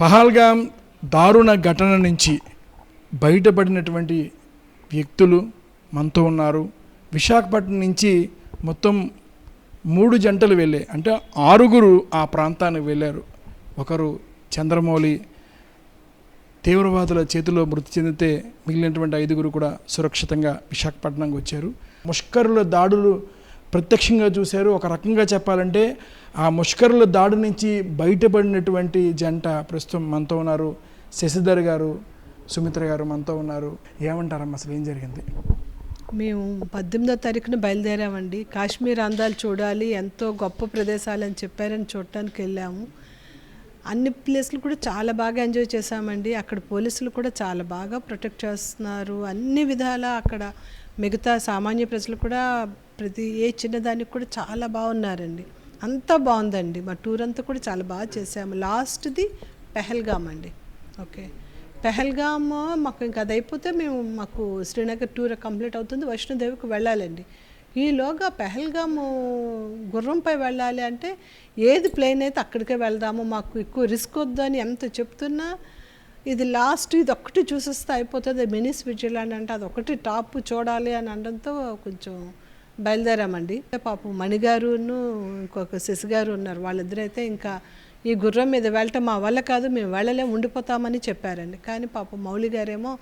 పహల్గాం దారుణ ఘటన నుంచి బయటపడినటువంటి వ్యక్తులు మనతో ఉన్నారు. విశాఖపట్నం నుంచి మొత్తం మూడు జంటలు వెళ్ళాయి అంటే ఆరుగురు ఆ ప్రాంతానికి వెళ్ళారు. ఒకరు చంద్రమౌళి తీవ్రవాదుల చేతిలో మృతి చెందితే మిగిలినటువంటి ఐదుగురు కూడా సురక్షితంగా విశాఖపట్నంకి వచ్చారు. ముష్కరుల దాడులు ప్రత్యక్షంగా చూశారు. ఒక రకంగా చెప్పాలంటే ఆ ముష్కరుల దాడి నుంచి బయటపడినటువంటి జంట ప్రస్తుతం మనతో ఉన్నారు. శశిధర్ గారు సుమిత్ర గారు మనతో ఉన్నారు. ఏమంటారమ్మా అసలు ఏం జరిగింది? మేము పద్దెనిమిదో తారీఖున బయలుదేరామండి. కాశ్మీర్ అందాలు చూడాలి ఎంతో గొప్ప ప్రదేశాలు అని చెప్పారని చూడటానికి వెళ్ళాము. అన్ని ప్లేస్లు కూడా చాలా బాగా ఎంజాయ్ చేశామండి. అక్కడ పోలీసులు కూడా చాలా బాగా ప్రొటెక్ట్ చేస్తున్నారు. అన్ని విధాలా అక్కడ మిగతా సామాన్య ప్రజలు కూడా ప్రతి ఏ చిన్నదానికి కూడా చాలా బాగున్నారండి. అంతా బాగుందండి. మా టూర్ అంతా కూడా చాలా బాగా చేసాము. లాస్ట్ది పెహల్గామ్ అండి. ఓకే. పెహల్గామ్ మాకు ఇంకా అది అయిపోతే మేము మాకు శ్రీనగర్ టూర్ కంప్లీట్ అవుతుంది. వైష్ణోదేవికి వెళ్ళాలండి. ఈలోగా పెహల్గాము గుర్రంపై వెళ్ళాలి అంటే ఏది ప్లేన్ అయితే అక్కడికే వెళ్దాము. మాకు ఎక్కువ రిస్క్ వద్దని ఎంత చెప్తున్నా ఇది లాస్ట్ ఇది ఒక్కటి చూసేస్తే అయిపోతుంది. మినీ స్విట్జర్లాండ్ అంటే అది ఒకటి టాప్ చూడాలి అని అనడంతో కొంచెం బయలుదేరామండి. పాపం మణిగారును ఇంకొక శశిగారు ఉన్నారు. వాళ్ళిద్దరైతే ఇంకా ఈ గుర్రం మీద వెళ్ళటం మా వల్ల కాదు మేము వెళ్ళలే ఉండిపోతామని చెప్పారండి. కానీ పాపం మౌలి గారేమో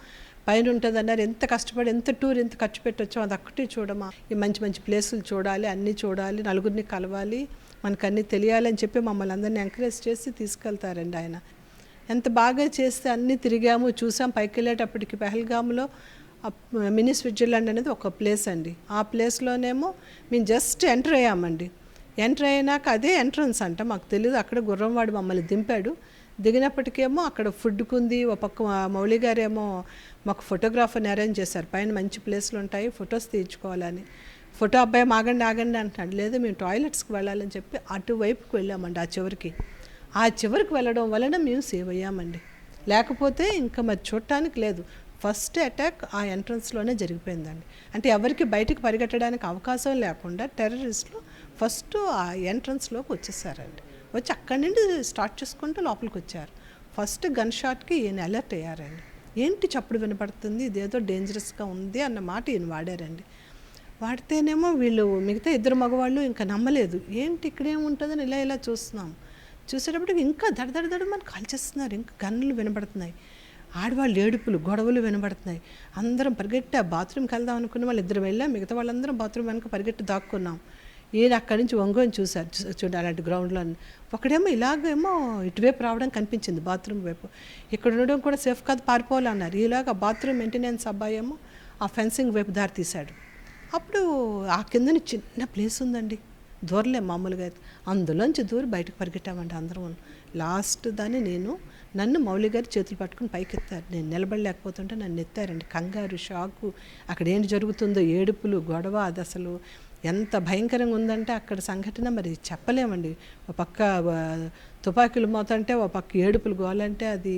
పైన ఉంటుంది అన్నారు ఎంత కష్టపడి ఎంత టూర్ ఎంత ఖర్చు పెట్టొచ్చో అది ఒక్కటి చూడమా. ఈ మంచి మంచి ప్లేసులు చూడాలి అన్నీ చూడాలి నలుగురిని కలవాలి మనకు అన్నీ తెలియాలని చెప్పి మమ్మల్ని అందరినీ ఎంకరేజ్ చేసి తీసుకెళ్తారండి ఆయన. ఎంత బాగా చేస్తే అన్నీ తిరిగాము చూసాం పైకి వెళ్ళేటప్పటికి పెహల్గామ్లో మినీ స్విట్జర్లాండ్ అనేది ఒక ప్లేస్ అండి. ఆ ప్లేస్లోనేమో మేము జస్ట్ ఎంటర్ అయ్యామండి. ఎంటర్ అయినాక అదే ఎంట్రన్స్ అంట మాకు తెలియదు అక్కడ గుర్రంవాడు మమ్మల్ని దింపాడు. దిగినప్పటికేమో అక్కడ ఫుడ్కుంది ఒక పక్క మౌలి గారేమో మాకు ఫోటోగ్రాఫర్ని అరేంజ్ చేశారు. పైన మంచి ప్లేస్లు ఉంటాయి ఫొటోస్ తీయించుకోవాలని. ఫోటో అబ్బాయి ఆగండి ఆగండి అంటున్నాడు. లేదు మేము టాయిలెట్స్కి వెళ్ళాలని చెప్పి అటువైపుకి వెళ్ళామండి ఆ చివరికి. ఆ చివరికి వెళ్ళడం వలన మేము సేవ్ అయ్యామండి. లేకపోతే ఇంకా మరి చూడటానికి లేదు. ఫస్ట్ అటాక్ ఆ ఎంట్రన్స్లోనే జరిగిపోయిందండి. అంటే ఎవరికి బయటకు పరిగెట్టడానికి అవకాశం లేకుండా టెర్రరిస్టులు ఫస్ట్ ఆ ఎంట్రన్స్లోకి వచ్చేసారండి. వచ్చి అక్కడి నుండి స్టార్ట్ చేసుకుంటూ లోపలికి వచ్చారు. ఫస్ట్ గన్ షాట్కి ఈయన అలర్ట్ అయ్యారండి. ఏంటి చప్పుడు వినపడుతుంది? ఇదేదో డేంజరస్గా ఉంది అన్న మాట ఈయన వాడారండి. వాడితేనేమో వీళ్ళు మిగతా ఇద్దరు మగవాళ్ళు ఇంకా నమ్మలేదు. ఏంటి ఇక్కడేముంటుందని ఇలా ఇలా చూస్తున్నాం. చూసేటప్పుడు ఇంకా దడదడదడ మనకు కాల్చేస్తున్నారు. ఇంకా గన్నులు వినబడుతున్నాయి. ఆడవాళ్ళు ఏడుపులు గొడవలు వినబడుతున్నాయి. అందరం పరిగెట్టి ఆ బాత్రూమ్కి వెళ్దాం అనుకున్న వాళ్ళు ఇద్దరు వెళ్ళాం. మిగతా వాళ్ళందరం బాత్రూమ్ వెనక పరిగెట్టి దాక్కున్నాం. ఈయన అక్కడి నుంచి ఒంగోని చూశారు. చూ- చూడండి అలాంటి గ్రౌండ్లో ఒకడేమో ఇలాగేమో ఇటువైపు రావడం కనిపించింది బాత్రూమ్ వైపు. ఇక్కడ ఉండడం కూడా సేఫ్ కాదు పారిపోవాలన్నారు. ఇలాగ బాత్రూమ్ మెయింటెనెన్స్ అబ్బాయి ఏమో ఆ ఫెన్సింగ్ వైపు దారి తీశాడు. అప్పుడు ఆ కిందని చిన్న ప్లేస్ ఉందండి. దూరలే మామూలుగా అయితే. అందులోంచి దూరి బయటకు పరిగెట్టామండి అందరం లాస్ట్ దాన్ని నేను నన్ను మౌలి గారి చేతులు పట్టుకుని పైకి ఎత్తారు నేను నిలబడలేకపోతుంటే నన్ను ఎత్తారండి. కంగారు షాకు అక్కడ ఏంటి జరుగుతుందో ఏడుపులు గొడవ అది అసలు ఎంత భయంకరంగా ఉందంటే అక్కడ సంఘటన మరి చెప్పలేమండి. ఒక పక్క తుపాకీలు మోతంటే ఒక పక్క ఏడుపులు గోలంటే అది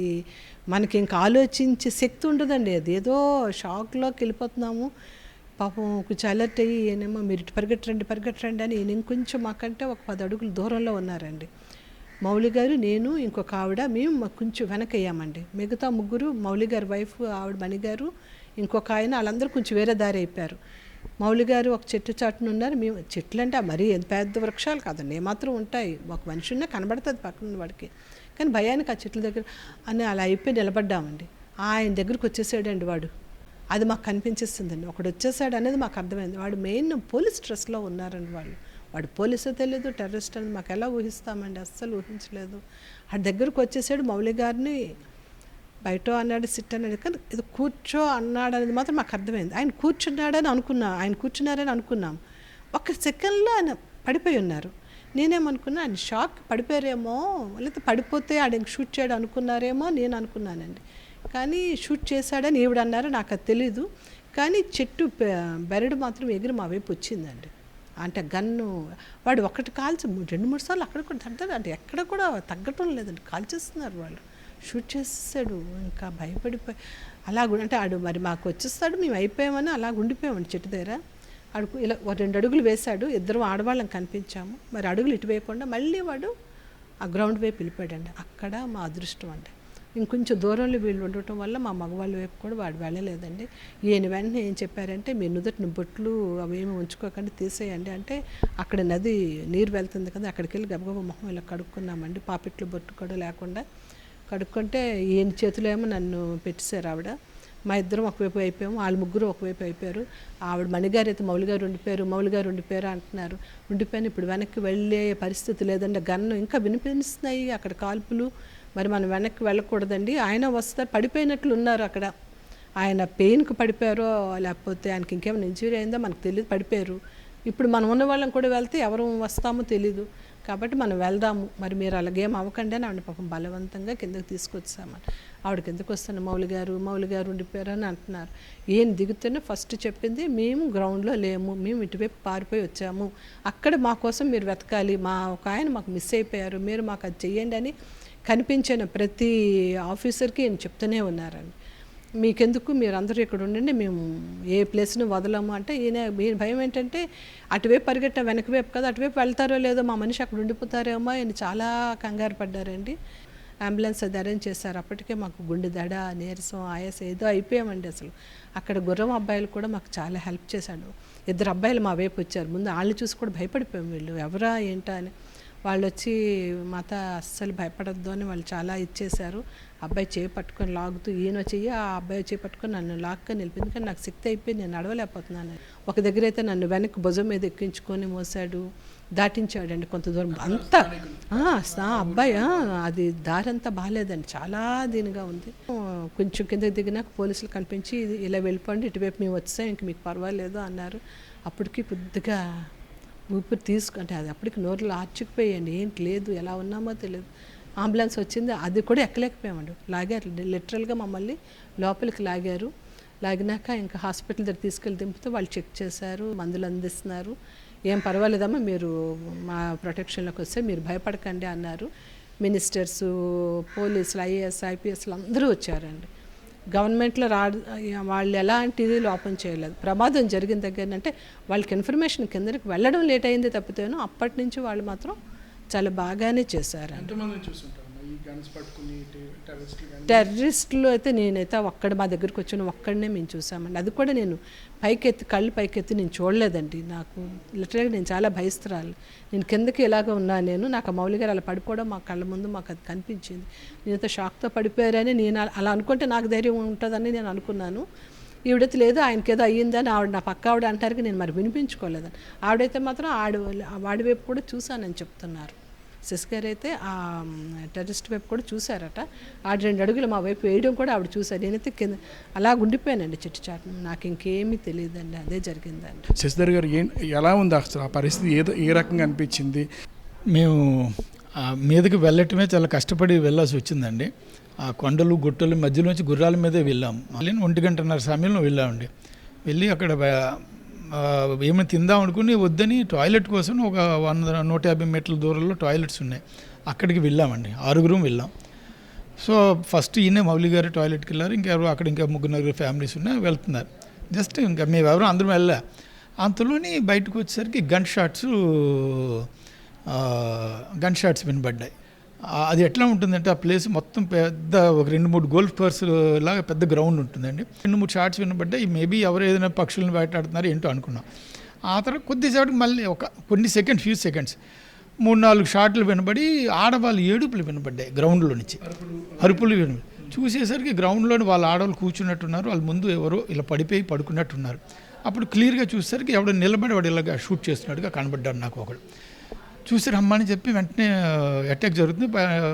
మనకి ఇంకా ఆలోచించే శక్తి ఉండదండి. అది ఏదో షాక్లోకి వెళ్ళిపోతున్నాము. పాపం కొంచెం అలర్ట్ అయ్యి ఈయనేమో మీరు ఇటు పరిగెట్టండి పరిగెట్టండి అని ఈయన ఇంకొంచెం మాకంటే ఒక పది అడుగుల దూరంలో ఉన్నారండి. మౌలి గారు నేను ఇంకొక ఆవిడ మేము మాకు కొంచెం వెనకయ్యామండి. మిగతా ముగ్గురు మౌలి గారి వైఫ్ ఆవిడ మణిగారు ఇంకొక ఆయన వాళ్ళందరూ కొంచెం వేరే దారి అయిపోయారు. మౌలి గారు ఒక చెట్టు చాటున ఉన్నారు. మేము చెట్లు అంటే మరీ ఎంత పెద్ద వృక్షాలు కాదండి ఏమాత్రం ఉంటాయి. ఒక మనిషి ఉన్నా కనబడుతుంది పక్కన వాడికి. కానీ భయానికి ఆ చెట్ల దగ్గర అని అలా అయిపోయి నిలబడ్డామండి. ఆయన దగ్గరికి వచ్చేసాడండి వాడు. అది మాకు కనిపించేస్తుందండి. ఒకడు వచ్చేసాడు అనేది మాకు అర్థమైంది. వాడు మెయిన్ పోలీస్ డ్రెస్లో ఉన్నారండి వాళ్ళు. వాడు పోలీసు తెలియదు టెర్రరిస్ట్ అని మాకు ఎలా ఊహిస్తామండి? అస్సలు ఊహించలేదు. వాడి దగ్గరకు వచ్చేసాడు మౌలి గారిని. బయట అన్నాడు సిట్ అన్నాడు. కానీ ఇది కూర్చో అన్నాడు అనేది మాత్రం మాకు అర్థమైంది. ఆయన కూర్చున్నాడని అనుకున్నాం ఆయన కూర్చున్నారని అనుకున్నాం. ఒక సెకండ్లో ఆయన పడిపోయి ఉన్నారు. నేనేమనుకున్నా ఆయన షాక్ పడిపోయారేమో లేకపోతే పడిపోతే ఆడ షూట్ చేయడం అనుకున్నారేమో నేను అనుకున్నానండి. కానీ షూట్ చేశాడని ఈవిడ అన్నారు నాకు అది తెలీదు. కానీ చెట్టు బెరడు మాత్రం ఎగిరి మా వైపు వచ్చిందండి. అంటే గన్ను వాడు ఒకటి కాల్చి రెండు మూడు సార్లు అక్కడ కూడా తగ్గదు అంటే ఎక్కడ కూడా తగ్గటం లేదండి. కాల్చేస్తున్నారు వాళ్ళు. షూట్ చేసేసాడు. ఇంకా భయపడిపోయి అలా అంటే ఆడు మరి మాకు వచ్చేస్తాడు మేము అయిపోయామని అలా ఉండిపోయామండి చెట్టు దగ్గర. అడుగు ఇలా రెండు అడుగులు వేశాడు. ఇద్దరు ఆడవాళ్ళం కనిపించాము. మరి అడుగులు ఇటు వేయకుండా మళ్ళీ వాడు ఆ గ్రౌండ్ వైపు వెళ్ళిపోయాడండి. అక్కడ మా అదృష్టం అండి. ఇంకొంచెం దూరంలో వీళ్ళు ఉండటం వల్ల మా మగవాళ్ళ వైపు కూడా వాడు వెళ్ళలేదండి. ఈయన వెంటనే ఏం చెప్పారంటే మీ నుదుటిని బొట్లు అవేమి ఉంచుకోకండి తీసేయండి. అంటే అక్కడ నది నీరు వెళ్తుంది కదా అక్కడికి వెళ్ళి గబగబ మొహం ఇలా కడుక్కున్నామండి. పాపిట్లు బొట్టు కూడా లేకుండా కడుక్కుంటే ఈయన చేతిలో ఏమో నన్ను పెట్టేశారు ఆవిడ. మా ఇద్దరం ఒకవైపు అయిపోయాము వాళ్ళు ముగ్గురు ఒకవైపు అయిపోయారు. ఆవిడ మణిగారు అయితే మౌలి గారు ఉండిపోయారు మౌలి గారు ఉండిపోయారు అంటున్నారు. ఉండిపోయిన ఇప్పుడు వెనక్కి వెళ్ళే పరిస్థితి లేదండి. గన్ను ఇంకా వినిపిస్తున్నాయి అక్కడ కాల్పులు. మరి మనం వెనక్కి వెళ్ళకూడదండి. ఆయన వస్తారు పడిపోయినట్లు ఉన్నారు అక్కడ. ఆయన పెయిన్కి పడిపోయారో లేకపోతే ఆయనకి ఇంకేమైనా ఇంజురీ అయిందో మనకు తెలియదు పడిపోయారు. ఇప్పుడు మనం ఉన్న వాళ్ళం కూడా వెళ్తే ఎవరు వస్తామో తెలీదు. కాబట్టి మనం వెళ్దాము. మరి మీరు అలాగేం అవ్వకండి అని ఆవిడ పాపం బలవంతంగా కిందకి తీసుకొచ్చామని ఆవిడకి ఎందుకు వస్తాను? మౌలి గారు మౌలి గారు ఉండిపోయారు అని అంటున్నారు. ఏం దిగుతున్నా ఫస్ట్ చెప్పింది మేము గ్రౌండ్లో లేము మేము ఇటువైపు పారిపోయి వచ్చాము. అక్కడ మా కోసం మీరు వెతకాలి మా ఒక ఆయన మాకు మిస్ అయిపోయారు మీరు మాకు అది చెయ్యండి అని కనిపించిన ప్రతి ఆఫీసర్కి నేను చెప్తూనే ఉన్నారండి. మీకెందుకు? మీరు అందరూ ఇక్కడ ఉండండి మేము ఏ ప్లేస్ను వదలము అంటే ఈయన మీ భయం ఏంటంటే అటువైపు పరిగెట్ట వెనక వైపు కదా అటువైపు వెళ్తారో లేదో మా మనిషి అక్కడ ఉండిపోతారేమో ఆయన చాలా కంగారు పడ్డారండి. అంబులెన్స్ అది అరేంజ్ చేశారు. అప్పటికే మాకు గుండె దడ నీరసం ఆయాసం ఏదో అయిపోయామండి అసలు. అక్కడ గుర్రం అబ్బాయిలు కూడా మాకు చాలా హెల్ప్ చేశాడు ఇద్దరు అబ్బాయిలు మా వైపు వచ్చారు. ముందు వాళ్ళని చూసి కూడా భయపడిపోయాం వీళ్ళు. ఎవరా ఏంటా అని. వాళ్ళు వచ్చి మాత అస్సలు భయపడద్దు అని వాళ్ళు చాలా ఇచ్చేశారు అబ్బాయి చేయి పట్టుకొని లాగుతూ ఈయన చెయ్యి ఆ అబ్బాయి చేయి పట్టుకొని నన్ను లాక్కొని నిలిపింది. కానీ నాకు శక్తి అయిపోయి నేను నడవలేకపోతున్నాను. ఒక దగ్గర అయితే నన్ను వెనక్కి భుజం మీద ఎక్కించుకొని మోసాడు. దాటించాడండి కొంత దూరం. అంతా అబ్బాయి అది దారి అంతా బాగాలేదండి చాలా దీనిగా ఉంది. కొంచెం కిందకి దిగినాక పోలీసులు కనిపించి "ఇది ఇలా వెళ్ళిపోండి ఇటువైపు మేము వచ్చాం ఇంక మీకు పర్వాలేదు అన్నారు. అప్పటికి కొద్దిగా ఊపిరి తీసుకుంటే అది అప్పటికి నోరులో ఆర్చుకుపోయండి ఏంటి లేదు ఎలా ఉన్నామో తెలియదు అంబులెన్స్ వచ్చింది అది కూడా ఎక్కలేకపోయామండి. లాగారు లిటరల్గా మమ్మల్ని లోపలికి లాగారు. లాగినాక ఇంకా హాస్పిటల్ దగ్గర తీసుకెళ్ళి దింపితే వాళ్ళు చెక్ చేశారు మందులు అందిస్తున్నారు. ఏం పర్వాలేదమ్మా మీరు మా ప్రొటెక్షన్లోకి వస్తే మీరు భయపడకండి అన్నారు. మినిస్టర్స్ పోలీసులు ఐఏఎస్ ఐపీఎస్లు అందరూ వచ్చారండి. గవర్నమెంట్లో రా వాళ్ళు ఎలాంటిది లోపం చేయలేదు. ప్రమాదం జరిగిన దగ్గర అంటే వాళ్ళకి ఇన్ఫర్మేషన్ కిందకి వెళ్ళడం లేట్ అయింది తప్పితేనో అప్పటి నుంచి వాళ్ళు మాత్రం చాలా బాగానే చేశారండి. ఎంతమందిని టెర్రరిస్టులు అయితే నేనైతే ఒక్కడ మా దగ్గరికి వచ్చిన ఒక్కడనే మేము చూసామండి. అది కూడా నేను పైకెత్తి కళ్ళు పైకెత్తి నేను చూడలేదండి. నాకు లిటరల్గా నేను చాలా భయస్తురాలు నేను కిందకి ఎలాగ ఉన్నా నేను. నాకు ఆ మౌలి గారు అలా పడిపోవడం మా కళ్ళ ముందు మాకు అది కనిపించింది. నేనైతే షాక్తో పడిపోయారని నేను అలా- అలా అనుకుంటే నాకు ధైర్యం ఉంటుందని నేను అనుకున్నాను. ఈవిడైతే లేదు ఆయనకి ఏదో అయ్యిందని ఆవిడ నా పక్క ఆవిడ అంటారు నేను మరి వినిపించుకోలేదని. ఆవిడైతే మాత్రం ఆడ వాడి వైపు కూడా చూశానని చెప్తున్నారు. సిస్ గారు అయితే ఆ టెర్రరిస్ట్ వైపు కూడా చూశారట. ఆడ రెండు అడుగులు మా వైపు వేయడం కూడా ఆవిడ చూశారు. నేనైతే కింద అలా ఉండిపోయానండి చిట్టు చాటు నాకు ఇంకేమీ తెలియదండి. అదే జరిగిందండి. శశిధర్ గారు ఏం ఎలా ఉంది అసలు ఆ పరిస్థితి? ఏదో ఏ రకంగా అనిపించింది? మేము ఆ మీదకి వెళ్ళటమే చాలా కష్టపడి వెళ్ళాల్సి వచ్చిందండి. ఆ కొండలు గుట్టలు మధ్యలోంచి గుర్రాల మీదే వెళ్ళాము మళ్ళీ ఒంటి గంటన్నర సమయంలో వెళ్ళామండి. వెళ్ళి అక్కడ ఆ, ఏమైనా తిందాం అనుకుని వద్దని టాయిలెట్ కోసం ఒక వంద నూట యాభై మీటర్ల దూరంలో టాయిలెట్స్ ఉన్నాయి. అక్కడికి వెళ్ళామండి. ఆరుగురం వెళ్ళాం. సో ఫస్ట్ ఈయనే మౌలి గారు టాయిలెట్కి వెళ్ళారు. ఇంకెవరు అక్కడ ఇంకా ముగ్గురు నలుగురు ఫ్యామిలీస్ ఉన్నాయి వెళ్తున్నారు. జస్ట్ ఇంకా మేము అందరం వెళ్ళా. అంతలోని బయటకు వచ్చేసరికి గన్ షాట్స్ గన్ షాట్స్ వినబడ్డాయి. అది ఎట్లా ఉంటుందంటే ఆ ప్లేస్ మొత్తం పెద్ద ఒక రెండు మూడు గోల్ఫ్ కోర్స్ లాగా పెద్ద గ్రౌండ్ ఉంటుందండి. రెండు మూడు షార్ట్స్ వినబడ్డాయి. మేబీ ఎవరు ఏదైనా పక్షులను వేటాడుతున్నారు ఏంటో అనుకున్నాం. ఆ తర్వాత కొద్దిసేపటికి మళ్ళీ ఒక కొన్ని సెకండ్స్ ఫ్యూ సెకండ్స్ మూడు నాలుగు షాట్లు వినబడి ఆడవాళ్ళు ఏడుపులు వినబడ్డాయి గ్రౌండ్లో నుంచి. అరుపులు విన చూసేసరికి గ్రౌండ్లోని వాళ్ళ ఆడవాళ్ళు కూర్చున్నట్టున్నారు. వాళ్ళ ముందు ఎవరో ఇలా పడిపోయి పడుకున్నట్టున్నారు. అప్పుడు క్లియర్గా చూసేసరికి ఎవడో నిలబడి వాడు ఇలాగా షూట్ చేస్తున్నట్టుగా కనబడ్డాడు నాకు ఒకడు. చూసి రమ్మని చెప్పి వెంటనే అటాక్ జరుగుతుంది.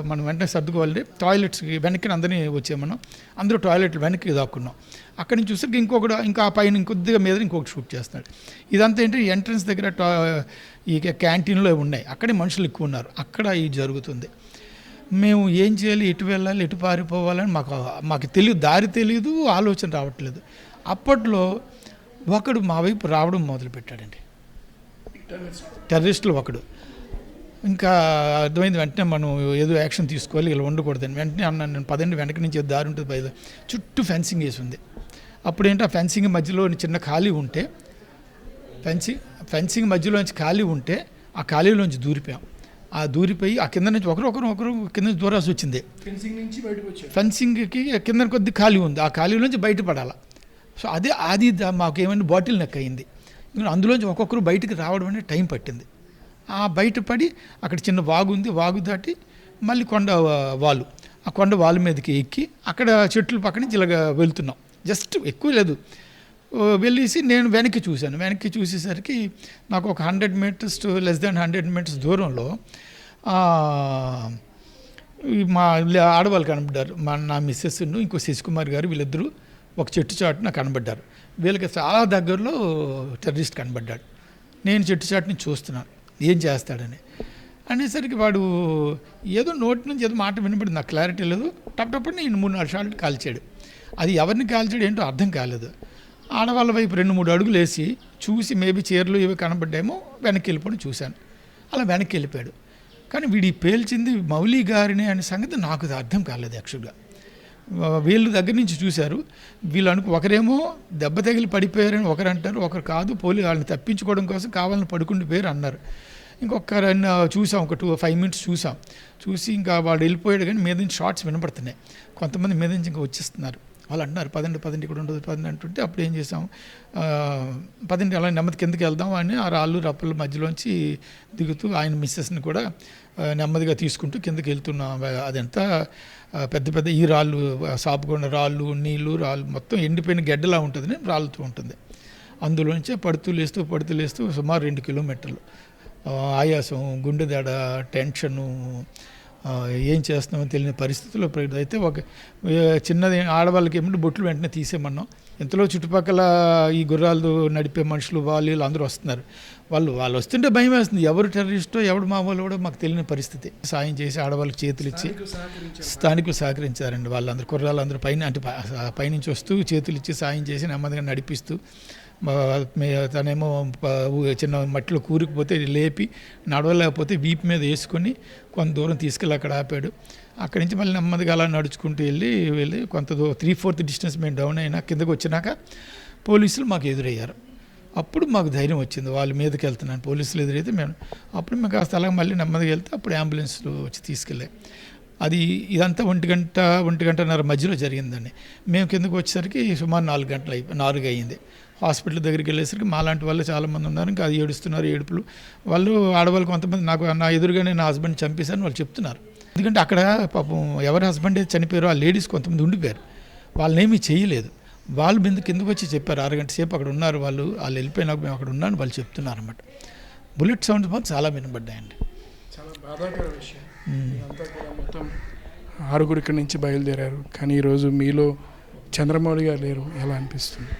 మనం వెంటనే సర్దుకోవాలి. టాయిలెట్స్కి వెనక్కి అందరినీ వచ్చాం మనం. అందరూ టాయిలెట్లు వెనక్కి దాక్కున్నాం. అక్కడి నుంచి చూసరికి ఇంకొకడు ఇంకా ఆ పైన ఇంకొద్దిగా మీద ఇంకొకటి షూట్ చేస్తున్నాడు. ఇదంతా ఏంటి ఎంట్రన్స్ దగ్గర టా ఈ క్యాంటీన్లో ఉన్నాయి. అక్కడే మనుషులు ఎక్కువ ఉన్నారు. అక్కడ ఇది జరుగుతుంది. మేము ఏం చేయాలి? ఎటు వెళ్ళాలి? ఎటు పారిపోవాలని మాకు మాకు తెలియదు దారి తెలియదు ఆలోచన రావట్లేదు. అప్పట్లో ఒకడు మా వైపు రావడం మొదలుపెట్టాడండి. టెర్రరిస్టులు ఒకడు. ఇంకా అర్థమైంది వెంటనే మనం ఏదో యాక్షన్ తీసుకోవాలి ఇలా ఉండకూడదని వెంటనే అన్నాను నేను పదండి వెనక నుంచి దారి ఉంటుంది పైద చుట్టూ ఫెన్సింగ్ వేసి ఉంది. అప్పుడేంటి ఆ ఫెన్సింగ్ మధ్యలో చిన్న ఖాళీ ఉంటే ఫెన్సింగ్ ఫెన్సింగ్ మధ్యలోంచి ఖాళీ ఉంటే ఆ ఖాళీలోంచి దూరిపోయాం. ఆ దూరిపోయి ఆ కింద నుంచి ఒకరు ఒకరు ఒకరు కింద నుంచి దూరాల్సి వచ్చింది. ఫెన్సింగ్ నుంచి బయటకు ఫెన్సింగ్కి కింద కొద్ది ఖాళీ ఉంది. ఆ ఖాళీ నుంచి బయటపడాలి. సో అదే అది మాకు ఏమైనా బాటిల్ నెక్ అయింది అందులోంచి ఒక్కొక్కరు బయటికి రావడం అనేది టైం పట్టింది. ఆ బయటపడి అక్కడ చిన్న వాగు ఉంది వాగు దాటి మళ్ళీ కొండ వాలు. ఆ కొండ వాలు మీదకి ఎక్కి అక్కడ చెట్ల పక్కన ఇలాగా ఇలాగ వెళ్తున్నాం. జస్ట్ ఎక్కువ లేదు. వెళ్ళేసి నేను వెనక్కి చూశాను. వెనక్కి చూసేసరికి నాకు ఒక hundred meters to less than hundred meters దూరంలో మా ఆడవాళ్ళు కనబడ్డారు. మా నా మిస్సెస్ ఇంకో శశికుమార్ గారు వీళ్ళిద్దరూ ఒక చెట్టు చాటున కనబడ్డారు. వీళ్ళకి చాలా దగ్గరలో టెర్రరిస్ట్ కనబడ్డాడు. నేను చెట్టు చాటుని చూస్తున్నాను. ఏం చేస్తాడని. అనేసరికి వాడు ఏదో నోటి నుంచి ఏదో మాట వినపడింది. నాకు క్లారిటీ లేదు. టప్పటప్పుడు నేను మూడు నాలుగు షాట్లు కాల్చాడు. అది ఎవరిని కాల్చాడు ఏంటో అర్థం కాలేదు. ఆడవాళ్ళ వైపు రెండు మూడు అడుగులు వేసి చూసి మేబీ చీరలు ఇవి కనబడ్డామో వెనక్కి వెళ్ళిపోవడం చూశాను. అలా వెనక్కి వెళ్ళిపోయాడు కానీ వీడి పేల్చింది మౌలి గారిని అనే సంగతి నాకు అది అర్థం కాలేదు యాక్చువల్గా. వీళ్ళు దగ్గర నుంచి చూశారు. వీళ్ళు అనుకు ఒకరేమో దెబ్బ తగిలి పడిపోయారని ఒకరు అంటారు ఒకరు కాదు పోలీ వాళ్ళని తప్పించుకోవడం కోసం కావాలని పడుకుండి పోయారు అన్నారు. ఇంకొకరన్న చూసాం ఒక టూ ఫైవ్ మినిట్స్ చూసాం. చూసి ఇంకా వాళ్ళు వెళ్ళిపోయాడు కానీ మీద నుంచి షార్ట్స్ వినపడుతున్నాయి. కొంతమంది మీద నుంచి ఇంకా వచ్చేస్తున్నారు. వాళ్ళు అంటున్నారు పదండి పదండి ఇక్కడ ఉండదు పదండి అంటుంటే అప్పుడు ఏం చేసాం పదండి అలా నెమ్మది కిందకి వెళ్దాం అని ఆ రాళ్ళు రప్పల మధ్యలోంచి దిగుతూ ఆయన మిస్సెస్ని కూడా నెమ్మదిగా తీసుకుంటూ కిందకి వెళ్తున్నాం అదంతా పెద్ద పెద్ద ఈ రాళ్ళు సాపుకున్న రాళ్ళు నీళ్ళు రాళ్ళు మొత్తం ఎండిపోయిన గడ్డలా ఉంటుంది రాళ్ళతో ఉంటుంది. అందులోంచే పడుతూ లేస్తూ పడుతూ లేస్తూ సుమారు రెండు కిలోమీటర్లు. ఆయాసం గుండె దడ టెన్షను ఏం చేస్తున్నామో తెలియని పరిస్థితుల్లో అయితే ఒక చిన్నది ఆడవాళ్ళకి ఏమిటి బొట్లు వెంటనే తీసేయమన్నాం. ఇంతలో చుట్టుపక్కల ఈ గుర్రాలు నడిపే మనుషులు వాళ్ళు వీళ్ళు అందరూ వస్తున్నారు. వాళ్ళు వాళ్ళు వస్తుంటే భయం వేస్తుంది. ఎవరు టెర్రరిస్టో ఎవడు మామూలు కూడా మాకు తెలియని పరిస్థితి. సాయం చేసి ఆడవాళ్ళకి చేతులు ఇచ్చి స్థానికులు సహకరించారండి. వాళ్ళందరూ కుర్రాళ్ళు అందరూ పైన అంటే పైనుంచి వస్తూ చేతులు ఇచ్చి సాయం చేసి నెమ్మదిగా నడిపిస్తూ తనేమో చిన్న మట్టిలో కూరుకుపోతే లేపి నడవలేకపోతే వీపు మీద వేసుకొని కొంత దూరం తీసుకెళ్ళి అక్కడ ఆపాడు. అక్కడి నుంచి మళ్ళీ నెమ్మదిగా అలా నడుచుకుంటూ వెళ్ళి వెళ్ళి కొంత దూరం త్రీ ఫోర్త్ డిస్టెన్స్ మేము డౌన్ అయినా కిందకు వచ్చినాక పోలీసులు మాకు ఎదురయ్యారు. అప్పుడు మాకు ధైర్యం వచ్చింది. వాళ్ళ మీదకి వెళ్తున్నాను. పోలీసులు ఎదురైతే మేము అప్పుడు మేము కాస్త అలా మళ్ళీ నెమ్మదిగా వెళ్తే అప్పుడు అంబులెన్స్లు వచ్చి తీసుకెళ్ళాయి. అది ఇదంతా ఒంటి గంట ఒంటి గంటన్నర మధ్యలో జరిగిందండి. మేము కిందకు వచ్చేసరికి సుమారు నాలుగు గంటలు అయిపోయి నాలుగు అయ్యింది. హాస్పిటల్ దగ్గరికి వెళ్ళేసరికి మాలాంటి వాళ్ళు చాలామంది ఉన్నారు. ఇంకా అది ఏడుస్తున్నారు ఏడుపులు. వాళ్ళు ఆడవాళ్ళు కొంతమంది నాకు నా ఎదురుగానే నా హస్బెండ్ చంపేశారని వాళ్ళు చెప్తున్నారు. ఎందుకంటే అక్కడ పాపం ఎవరి హస్బెండ్ అయితే చనిపోయారో ఆ లేడీస్ కొంతమంది ఉండిపోయారు. వాళ్ళనేమీ చేయలేదు. వాళ్ళు బింద కిందకు వచ్చి చెప్పారు. అరగంట సేపు అక్కడ ఉన్నారు వాళ్ళు. వాళ్ళు వెళ్ళిపోయినాక మేము అక్కడ ఉన్నాను వాళ్ళు చెప్తున్నారు అనమాట బుల్లెట్ సౌండ్స్ మాత్రం చాలా వినబడ్డాయండి. చాలా బాధాకర విషయం. మొత్తం ఆరుగురు ఇక్కడి నుంచి బయలుదేరారు. కానీ ఈరోజు మీలో చంద్రమౌళి గారు లేరు. ఎలా అనిపిస్తుంది?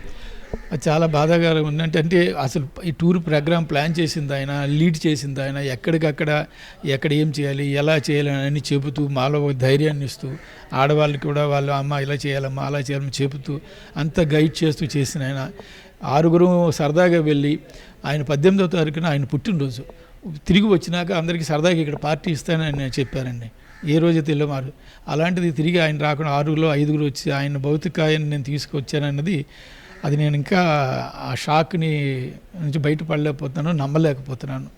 చాలా బాధాగా ఉందంటే అంటే అసలు ఈ టూర్ ప్రోగ్రామ్ ప్లాన్ చేసింది ఆయన లీడ్ చేసింది ఆయన ఎక్కడికక్కడ ఎక్కడ ఏం చేయాలి ఎలా చేయాలి అని చెబుతూ మాలో ఒక ధైర్యాన్ని ఇస్తూ ఆడవాళ్ళకి కూడా వాళ్ళు అమ్మ ఇలా చేయాలమ్మా అలా చేయాలని చెబుతూ అంత గైడ్ చేస్తూ చేసిన ఆయన. ఆరుగురు సరదాగా వెళ్ళి ఆయన పద్దెనిమిదవ తారీఖున ఆయన పుట్టినరోజు. తిరిగి వచ్చినాక అందరికీ సరదాగా ఇక్కడ పార్టీ ఇస్తానని చెప్పారండి. ఏ రోజు తెల్లమారు అలాంటిది తిరిగి ఆయన రాకుండా ఆరుగులో ఐదుగురు వచ్చి ఆయన భౌతికాయాన్ని నేను తీసుకొచ్చానన్నది అది నేను ఇంకా ఆ షాక్ని నుంచి బయటపడలేకపోతున్నాను నమ్మలేకపోతున్నాను.